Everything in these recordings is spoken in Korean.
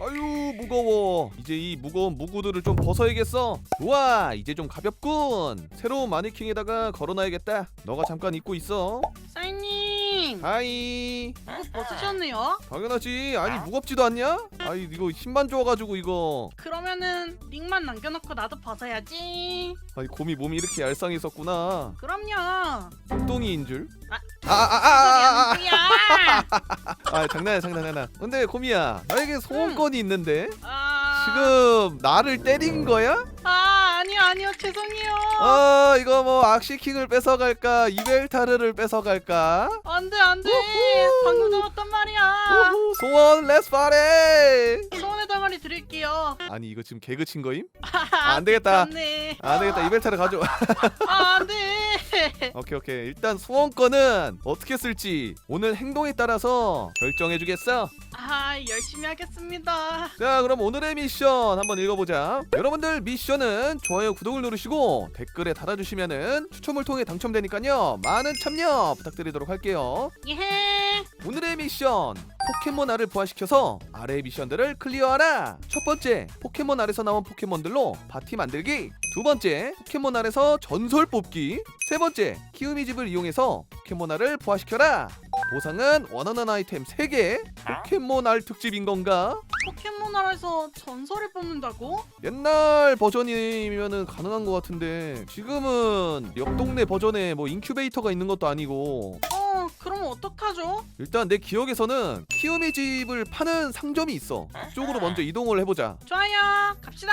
아유 무거워. 이제 이 무거운 무구들을 좀 벗어야겠어. 좋아 이제 좀 가볍군. 새로운 마네킹에다가 걸어놔야겠다. 너가 잠깐 입고 있어. 사장님. 하이. 이거 벗으셨네요. 당연하지. 아니 무겁지도 않냐? 아이 이거 힘만 줘가지고 이거. 그러면은 링만 남겨놓고 나도 벗어야지. 아니 곰이 몸이 이렇게 얄쌍했었구나. 그럼요. 똥똥이인 줄? 아. 아아아아아 소리 하는 거야. 아, 장난이야 장난이야 근데 곰이야 나에게 소원권이 있는데? 아... 지금 나를 때린 거야? 아 아니요 아니요. 죄송해요. 어 이거 뭐 악시킹을 뺏어갈까? 이벨타르를 뺏어갈까? 안돼 안돼. 우후. 방금 잡았단 말이야. 우후, 소원 렛츠 파티 소원의 덩어리 드릴게요. 아니 이거 지금 개그 친 거임? 아, 안 되겠다. 네. 안 되겠다. 이벨타르 가져. 아 안돼 오케이 오케이. 일단 소원권은 어떻게 쓸지 오늘 행동에 따라서 결정해 주겠어. 아 열심히 하겠습니다. 자 그럼 오늘의 미션 한번 읽어보자. 여러분들 미션은 좋아요 구독을 누르시고 댓글에 달아주시면은 추첨을 통해 당첨되니까요. 많은 참여 부탁드리도록 할게요. 예 오늘의 미션 포켓몬 알을 부활시켜서 아래의 미션들을 클리어하라. 첫 번째 포켓몬 알에서 나온 포켓몬들로 바티 만들기. 두 번째 포켓몬 알에서 전설 뽑기. 세 번째 키우미 집을 이용해서 포켓몬 알을 부활시켜라 보상은 원하는 아이템 3개 포켓몬 알 특집인 건가? 포켓몬알에서 전설을 뽑는다고? 옛날 버전이면은 가능한 것 같은데 지금은 옆 동네 버전에 뭐 인큐베이터가 있는 것도 아니고 어 그럼 어떡하죠? 일단 내 기억에서는 키우미 집을 파는 상점이 있어. 그쪽으로 먼저 이동을 해보자. 좋아요. 갑시다.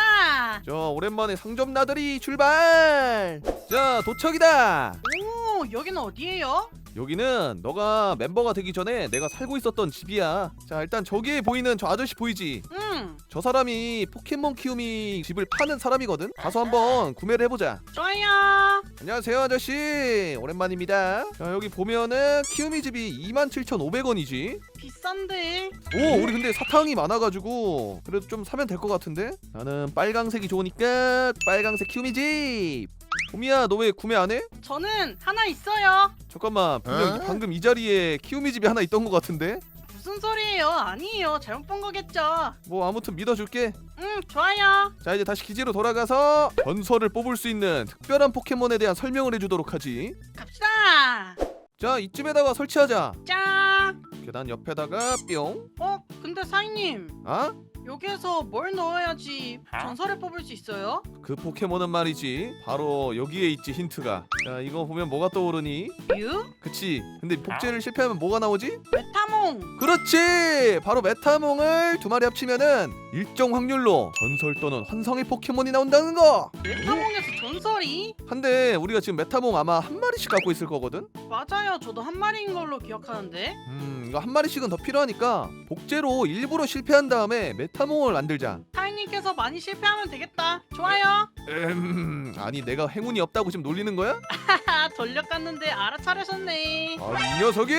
자 오랜만에 상점 나들이 출발! 자 도착이다! 오 여기는 어디예요? 여기는 너가 멤버가 되기 전에 내가 살고 있었던 집이야. 자 일단 저기에 보이는 저 아저씨 보이지? 응. 저 사람이 포켓몬 키우미 집을 파는 사람이거든. 가서 한번 구매를 해보자. 좋아요. 안녕하세요 아저씨. 오랜만입니다. 자 여기 보면은 키우미 집이 27,500원이지? 비싼데. 오 우리 근데 사탕이 많아가지고 그래도 좀 사면 될 것 같은데? 나는 빨강색이 좋으니까 빨강색 키우미 집 봄이야 너 왜 구매 안 해? 저는 하나 있어요. 잠깐만 분명 어? 방금 이 자리에 키우미 집이 하나 있던 것 같은데? 무슨 소리예요? 아니에요. 잘못 본 거겠죠. 뭐 아무튼 믿어줄게. 응 좋아요. 자 이제 다시 기지로 돌아가서 전설을 뽑을 수 있는 특별한 포켓몬에 대한 설명을 해주도록 하지. 갑시다. 자 이쯤에다가 설치하자. 짠. 계단 옆에다가 뿅. 어? 근데 사장님. 아? 여기에서 뭘 넣어야지 전설을 뽑을 수 있어요? 그 포켓몬은 말이지 바로 여기에 있지 힌트가 자 이거 보면 뭐가 떠오르니? 유? 그치 근데 복제를 실패하면 뭐가 나오지? 메타 몽. 그렇지. 바로 메타몽을 두 마리 합치면은 일정 확률로 전설 또는 환성의 포켓몬이 나온다는 거. 메타몽에서 전설이? 한데 우리가 지금 메타몽 아마 한 마리씩 갖고 있을 거거든? 맞아요. 저도 한 마리인 걸로 기억하는데. 음 이거 한 마리씩은 더 필요하니까 복제로 일부러 실패한 다음에 메타몽을 만들자. 사장님께서 많이 실패하면 되겠다. 좋아요. 음 아니 내가 행운이 없다고 지금 놀리는 거야? 하하 돌려깠는데 알아차리셨네. 아니 이 녀석이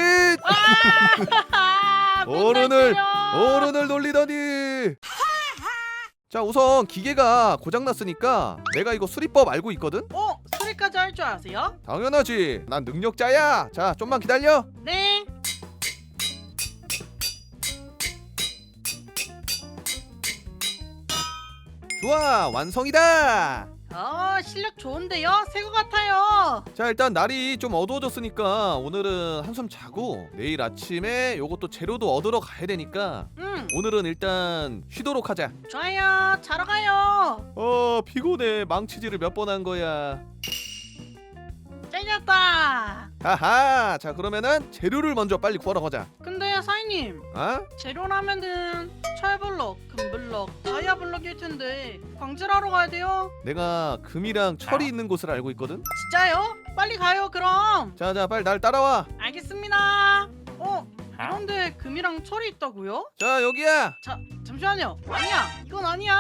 아, 어른을-. 어른을 놀리다니 자 우선 기계가 고장났으니까 내가 이거 수리법 알고 있거든? 어? 수리까지 할 줄 아세요? 당연하지 난 능력자야 자 좀만 기다려 네 좋아 완성이다 어, 실력 좋은데요? 새 거 같아요. 자 일단 날이 좀 어두워졌으니까 오늘은 한숨 자고 내일 아침에 요것도 재료도 얻으러 가야 되니까 응, 오늘은 일단 쉬도록 하자 좋아요. 자러 가요. 어 피곤해 망치질을 몇 번 한 거야 잘렸다. 하하 자 그러면은 재료를 먼저 빨리 구하러 가자 근데 사장님, 아? 재료라면은 철블럭, 금블럭, 다이아블럭일 텐데 광질하러 가야 돼요. 내가 금이랑 철이 있는 곳을 알고 있거든 진짜요? 빨리 가요. 그럼. 자자 빨리 날 따라와 알겠습니다. 어, 이런데 금이랑 철이 있다고요? 자 여기야 자, 잠시만요. 아니야, 이건 아니야.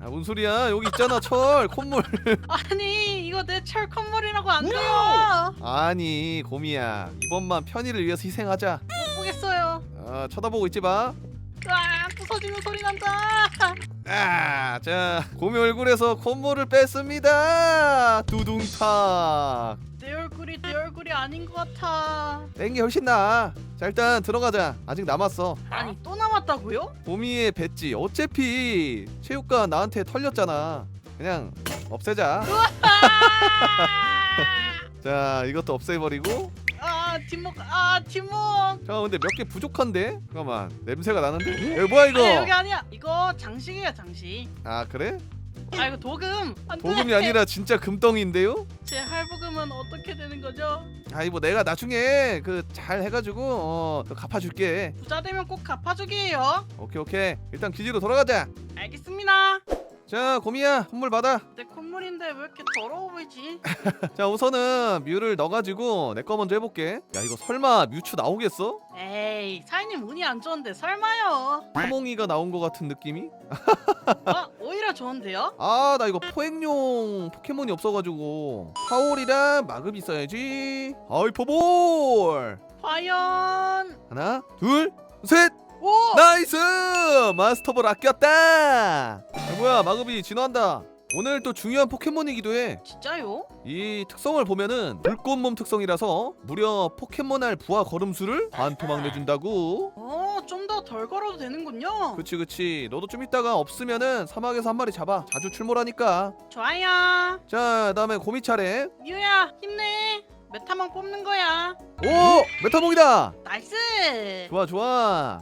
아, 뭔 소리야 여기 있잖아 철 콧물 아니, 이거 내 철 콧물이라고 안 돼요. 아니 곰이야 이번만 편의를 위해서 희생하자 못 보겠어요. 아 쳐다보고 있지 마 아, 부서지는 소리 난다. 아, 자, 곰이 얼굴에서 콧물을 뺐습니다. 두둥탁. 내 얼굴이 내 얼굴이 아닌 것 같아. 뺀게 훨씬 나아. 자 일단 들어가자 아직 남았어 아니 또 남았다고요? 봄이의 배지 어차피 체육관 나한테 털렸잖아 그냥 없애자 자 이것도 없애버리고 아 뒷목 아 뒷목 자 근데 몇 개 부족한데? 잠깐만 냄새가 나는데? 여기 뭐야 이거? 아니 여기 아니야 이거 장식이야 장식 아 그래? 아 이거 도금 안돼 도금이 아니라 진짜 금덩이인데요? 제 할부금은 어떻게 되는 거죠? 아이 뭐 내가 나중에 그 잘 해가지고 어또 갚아줄게 부자 되면 꼭 갚아주기예요 오케이 오케이 일단 기지로 돌아가자 알겠습니다 자 고미야 선물 받아 내 콧물인데 왜 이렇게 더러워 보이지? 자 우선은 뮤를 넣어가지고 내 거 먼저 해볼게 야 이거 설마 뮤추 나오겠어? 에이 사장님 운이 안 좋은데 설마요 타몽이가 나온 거 같은 느낌이? 어 오히려 좋은데요? 아 나 이거 포획용 포켓몬이 없어가지고 파올이랑 마급 있어야지 하이퍼볼 과연 하나 둘셋 오! 나이스 마스터볼 아꼈다 야, 뭐야 마급이 진화한다 오늘 또 중요한 포켓몬이기도 해이 진짜요? 특성을 보면은 불꽃몸 특성이라서 무려 포켓몬알 부하 걸음수를 반토막 내준다고. 어 좀 더 덜 걸어도 되는군요. 그치 그치. 너도 좀 이따가 없으면은 사막에서 한 마리 잡아. 자주 출몰하니까. 좋아요. 자 다음에 고미 차례. 미우야 힘내. 메타몬 뽑는 거야. 오 메타몽이다. 나이스. 좋아 좋아.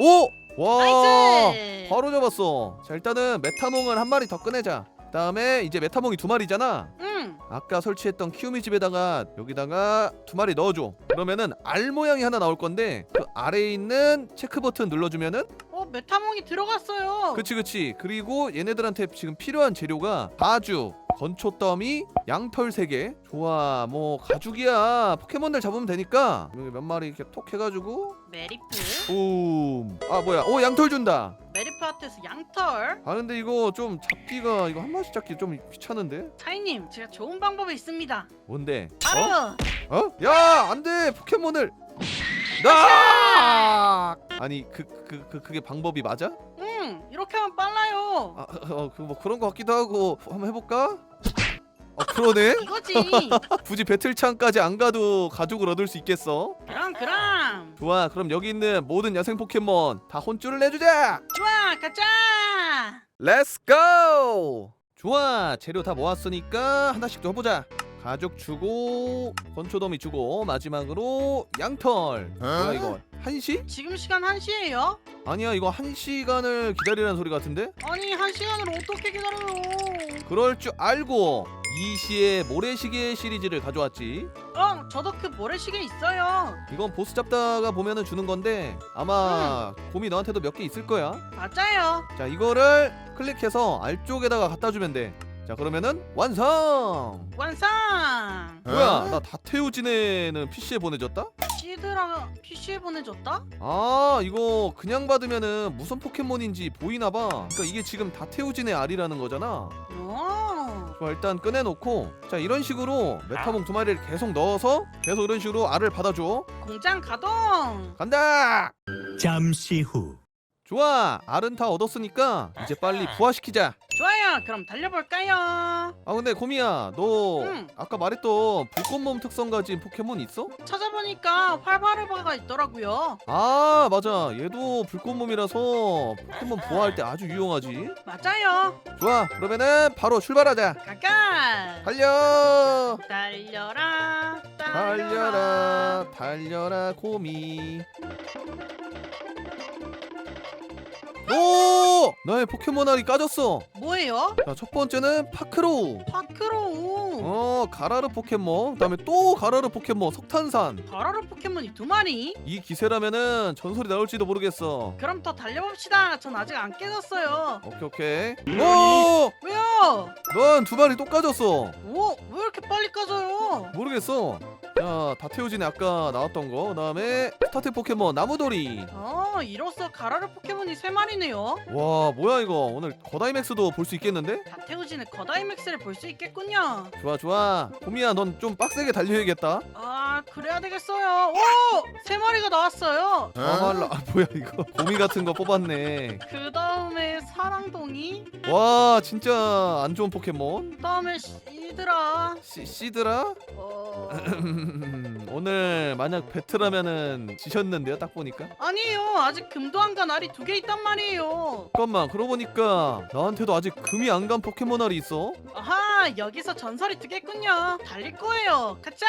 오 와 나이스. 바로 잡았어. 자 일단은 메타몽을 한 마리 더 꺼내자 다음에 이제 메타몽이 두 마리잖아. 응. 아까 설치했던 키우미 집에다가 여기다가 두 마리 넣어줘. 그러면은 알 모양이 하나 나올 건데 그 아래에 있는 체크 버튼 눌러주면은 어 메타몬이 들어갔어요. 그치 그치. 그리고 얘네들한테 지금 필요한 재료가 가죽 건초 더미 양털 3개 좋아. 뭐 가죽이야. 포켓몬들 잡으면 되니까. 여기 몇 마리 이렇게 톡 해가지고. 메리프. 옴아 뭐야. 오 양털 준다 메리프한테서 양털. 아 근데 이거 좀 잡기가 이거 한 마리씩 잡기 좀 귀찮은데? 사장님 제가 좋은 방법이 있습니다. 뭔데? 바로 어? 어? 야 안돼! 포켓몬을! 나! 아니 그 그 그 그, 게 방법이 맞아? 응 이렇게 하면 빨라요. 아, 어, 그 뭐 그런 거 같기도 하고 한번 해볼까? 어 그러네. 이거지 굳이 배틀창까지 안 가도 가죽을 얻을 수 있겠어. 그럼 그럼 좋아, 그럼 여기 있는 모든 야생 포켓몬 다 혼쭐을 내주자. 좋아 가자 렛츠 고! 좋아, 재료 다 모았으니까 하나씩 더 해보자. 가죽 주고 건초더미 주고 마지막으로 양털. 뭐야 이거? 한 시? 지금 시간 1시에요 아니야 이거 한 시간을 기다리라는 소리 같은데? 아니 1시간을 어떻게 기다려요 그럴 줄 알고 이시의 모래시계 시리즈를 가져왔지. 어 저도 그 모래시계 있어요 이건 보스 잡다가 보면은 주는 건데 아마 곰이 너한테도 몇 개 있을 거야. 맞아요 자 이거를 클릭해서 알 쪽에다가 갖다 주면 돼. 자 그러면은 완성. 완성 뭐야 나 다태우진에는 PC에 보내줬다? 시드라 PC에 보내줬다? 아 이거 그냥 받으면은 무슨 포켓몬인지 보이나 봐. 그러니까 이게 지금 다태우진의 알이라는 거잖아. 오 좋아 일단 꺼내놓고 자 이런 식으로 메타몽 두 마리를 계속 넣어서 계속 이런 식으로 알을 받아줘. 공장 가동 간다. 잠시 후 좋아 알은 다 얻었으니까 이제 빨리 부화시키자. 좋아요 그럼 달려볼까요? 아 근데 고미야 너 응. 아까 말했던 불꽃몸 특성 가진 포켓몬 있어? 찾아보니까 활바르바가 있더라고요. 아 맞아. 얘도 불꽃몸이라서 포켓몬 부화할 때 아주 유용하지. 맞아요. 좋아 그러면은 바로 출발하자. 가가! 달려! 달려라. 달려라 달려라 고미 오! 나의 포켓몬 알이 까졌어 뭐예요? 자, 첫 번째는 파크로우 파크로우 어 가라르 포켓몬 그다음에 또 가라르 포켓몬 석탄산 가라르 포켓몬이 두 마리? 이 기세라면은 전설이 나올지도 모르겠어. 그럼 더 달려봅시다 전 아직 안 깨졌어요 오케이 오케이. 오! 왜요? 넌 두 마리 또 까졌어. 오, 왜 이렇게 빨리 까져요? 모르겠어. 자, 다태우진에 아까 나왔던 거. 그다음에 스타트 포켓몬 나무도리. 어, 이로써 가라르 포켓몬이 세 마리 네요. 와, 뭐야 이거. 오늘 거다이맥스도 볼 수 있겠는데? 다테우진의 거다이맥스를 볼 수 있겠군요. 좋아 좋아. 고미야, 넌 좀 빡세게 달려야겠다. 아, 그래야 되겠어요. 오, 세 마리가 나왔어요. 아말라. 아, 뭐야 이거. 고미 같은 거 뽑았네. 그 다음에 사랑동이, 와, 진짜 안 좋은 포켓몬. 그 다음에 시드라. 시, 시드라? 어, 오늘 만약 배틀하면은 지셨는데요 딱 보니까 아니에요. 아직 금도 안 간 알이 두 개 있단 말이에요. 잠깐만 그러고 보니까 나한테도 아직 금이 안 간 포켓몬 알이 있어 아하, 여기서 전설이 두 개군요. 달릴 거예요. 가자.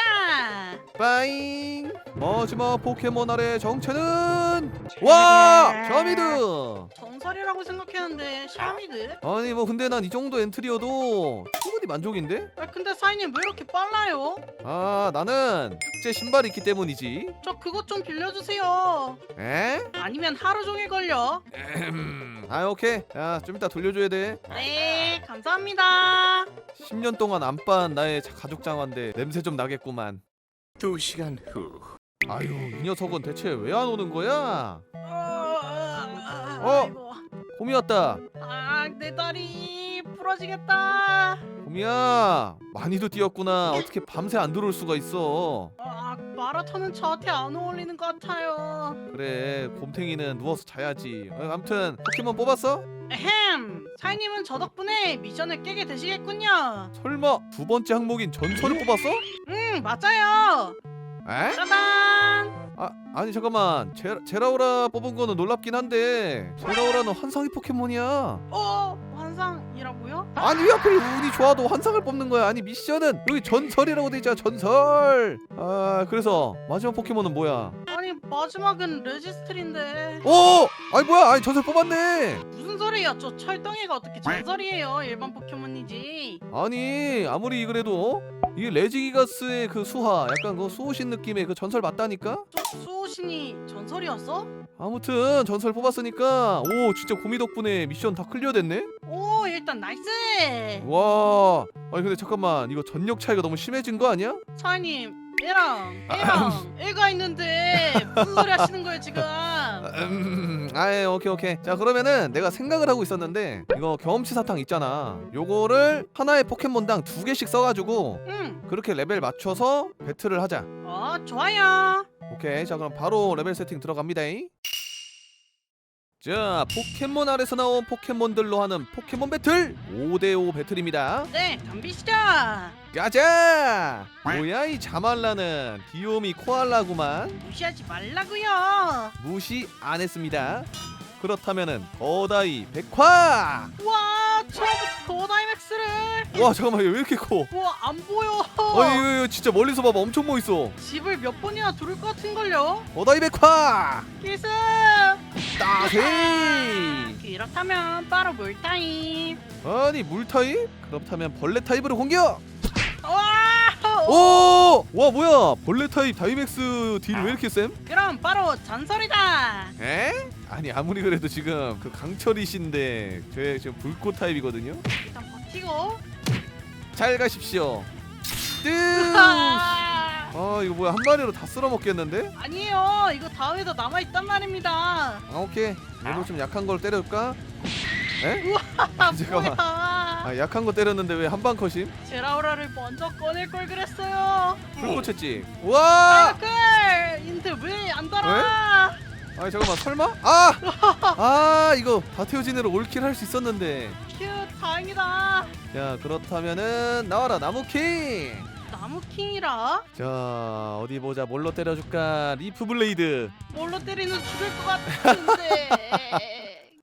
빠잉 마지막 포켓몬 알의 정체는 와 샤미드 전설이라고 생각했는데 샤미드? 아니 뭐 근데 난 이 정도 엔트리여도 충분히 만족인데 아, 근데 사인님 왜 이렇게 빨라요? 아 나는 특제 신발이 있기 때문이지 저 그것 좀 빌려주세요. 에? 아니면 하루 종일 걸려. 아 오케이 야좀 이따 돌려줘야 돼 네, 감사합니다. 10년 동안 안 빤 나의 자- 가죽 장화인데 냄새 좀 나겠구만 두 시간 후. 아유 이 녀석은 대체 왜 안 오는 거야 어, 어? 곰이 왔다 아, 내 다리 부러지겠다. 곰이야 많이도 뛰었구나 어떻게 밤새 안 들어올 수가 있어 아, 마라톤은 저한테 안 어울리는 것 같아요. 그래 곰탱이는 누워서 자야지 어, 아무튼 포켓몬 뽑았어? 에헴, 사인님은 저 덕분에 미션을 깨게 되시겠군요. 설마 두 번째 항목인 전설을 뽑았어? 음, 맞아요. 에? 짜잔. 아 아니 잠깐만 제, 제라오라 뽑은 거는 놀랍긴 한데 제라오라는 환상의 포켓몬이야 어, 환상이라고요? 아니 왜 하필 운이 좋아도 환상을 뽑는 거야 아니 미션은 여기 전설이라고 돼 있잖아 전설 아 그래서 마지막 포켓몬은 뭐야 아니 마지막은 레지스트리인데 오 아니 뭐야 아니 전설 뽑았네 무슨 소리야? 저 철덩이가 어떻게 전설이에요? 일반 포켓몬이지. 아니 아무리 그래도 이게 레지기가스의 그 수하 약간 그 수호신 느낌의 그 전설 맞다니까 저 수호신이 전설이었어? 아무튼 전설 뽑았으니까 오 진짜 고미 덕분에 미션 다 클리어 됐네 오, 일단 나이스. 와 아니 근데 잠깐만 이거 전력 차이가 너무 심해진 거 아니야? 사장님, 얘랑 얘랑 애가 있는데 무슨 소리 하시는 거예요 지금? 음, 아예 오케이 오케이. 자 그러면은 내가 생각을 하고 있었는데 이거 경험치 사탕 있잖아. 요거를 하나의 포켓몬당 두 개씩 써가지고 응. 그렇게 레벨 맞춰서 배틀을 하자. 어, 좋아요. 오케이. 자 그럼 바로 레벨 세팅 들어갑니다 자 포켓몬 알에서 나온 포켓몬들로 하는 포켓몬 배틀 5대5 배틀입니다. 네, 덤비시죠. 가자! 뭐야 이 자말라는. 귀요미 코알라구만. 무시하지 말라고요. 무시 안 했습니다. 그렇다면은 거다이 백화! 와, 처음부터 더다이맥스를. 와 잠깐만 얘왜 이렇게 커 와, 안 보여. 아니 이거, 이거 진짜 멀리서 봐봐 엄청 멋있어 집을 몇 번이나 두를 것 같은걸요? 거다이 백화 기스! 따세 그렇다면 바로 물타임. 아니 물 타입? 그렇다면 벌레 타입으로 공격 와! 오! 와 뭐야 벌레 타입 다이맥스 딜 왜 이렇게 쌤? 그럼 바로 전설이다. 에? 아니 아무리 그래도 지금 그 강철이신데 저 지금 불꽃 타입이거든요 일단 버티고. 잘 가십시오 뜨! 아, 아 이거 뭐야 한 마리로 다 쓸어 먹겠는데? 아니에요. 이거 다음에도 남아 있단 말입니다. 아 오케이 얘도 좀 약한 걸 때려줄까? 에? 아, 잠깐만. 뭐야? 아 약한 거 때렸는데 왜 한 방 컷임? 제라우라를 먼저 꺼낼 걸 그랬어요. 불꽃했지? 와! 아이클 인트 왜안 달아? 아니 잠깐만 설마? 아! 아 이거 다테오진으로 올킬 할 수 있었는데 휴 다행이다. 자 그렇다면은 나와라 나무킹 나무 킹이라 자 어디 보자 뭘로 때려줄까 리프 블레이드 뭘로 때리는 죽을 것 같은데.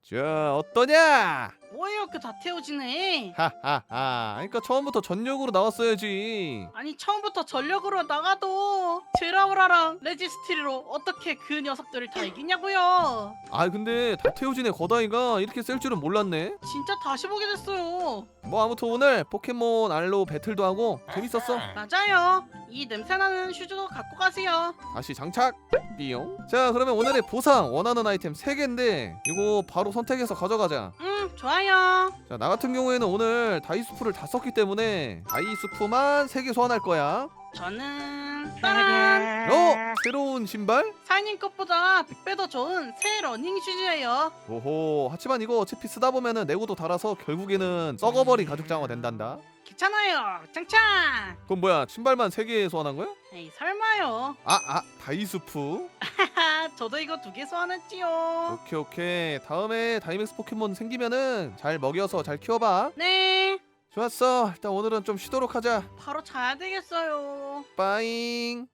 자 어떠냐 뭐예요 그 다태오지네. 하하하 그러니까 처음부터 전력으로 나왔어야지 아니 처음부터 전력으로 나가도 제라우라랑 레지스트리로 어떻게 그 녀석들을 다 이기냐고요. 아 근데 다테오진의 거다이가 이렇게 쓸 줄은 몰랐네 진짜 다시 보게 됐어요. 뭐 아무튼 오늘 포켓몬 알로 배틀도 하고 재밌었어 맞아요. 이 냄새나는 슈즈도 갖고 가세요. 다시 장착 띠용 자 그러면 오늘의 보상 원하는 아이템 3개인데 이거 바로 선택해서 가져가자 음 좋아요. 자 나 같은 경우에는 오늘 다이스프를 다 썼기 때문에 다이스프만 3개 소환할 거야 저는 따란 어? 새로운 신발? 사인님 것보다 100배 더 좋은 새 러닝 슈즈예요. 오호 하지만 이거 어차피 쓰다 보면은 내구도 달아서 결국에는 썩어버린 가죽 장화 된단다 괜찮아요. 짱짱. 그럼 뭐야 신발만 3개 소환한 거야? 에이 설마요. 아아 다이스프 하하 저도 이거 두 개 소환했지요. 오케이 오케이 다음에 다이맥스 포켓몬 생기면은 잘 먹여서 잘 키워봐 네. 좋았어 일단 오늘은 좀 쉬도록 하자 바로 자야 되겠어요. 빠잉